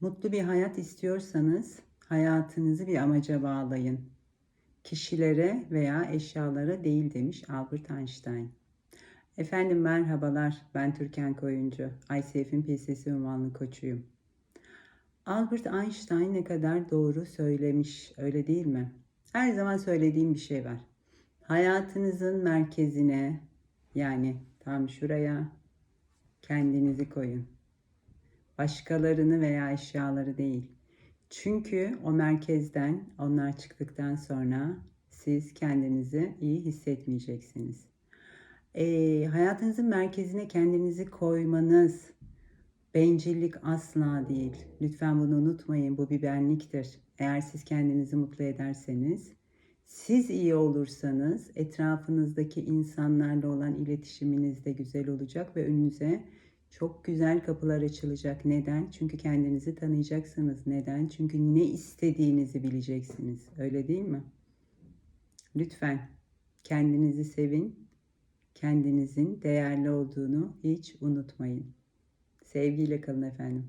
Mutlu bir hayat istiyorsanız hayatınızı bir amaca bağlayın. Kişilere veya eşyalara değil demiş Albert Einstein. Efendim merhabalar, ben Türkan Koyuncu. ICF'in PSS ünvanlı koçuyum. Albert Einstein ne kadar doğru söylemiş, öyle değil mi? Her zaman söylediğim bir şey var. Hayatınızın merkezine, yani tam şuraya kendinizi koyun. Başkalarını veya eşyaları değil. Çünkü o merkezden onlar çıktıktan sonra siz kendinizi iyi hissetmeyeceksiniz. Ee, hayatınızın merkezine kendinizi koymanız bencillik asla değil. Lütfen bunu unutmayın. Bu bir benliktir. Eğer siz kendinizi mutlu ederseniz, siz iyi olursanız etrafınızdaki insanlarla olan iletişiminiz de güzel olacak ve önünüze çok güzel kapılar açılacak. Neden? Çünkü kendinizi tanıyacaksınız. Neden? Çünkü ne istediğinizi bileceksiniz. Öyle değil mi? Lütfen kendinizi sevin. Kendinizin değerli olduğunu hiç unutmayın. Sevgiyle kalın efendim.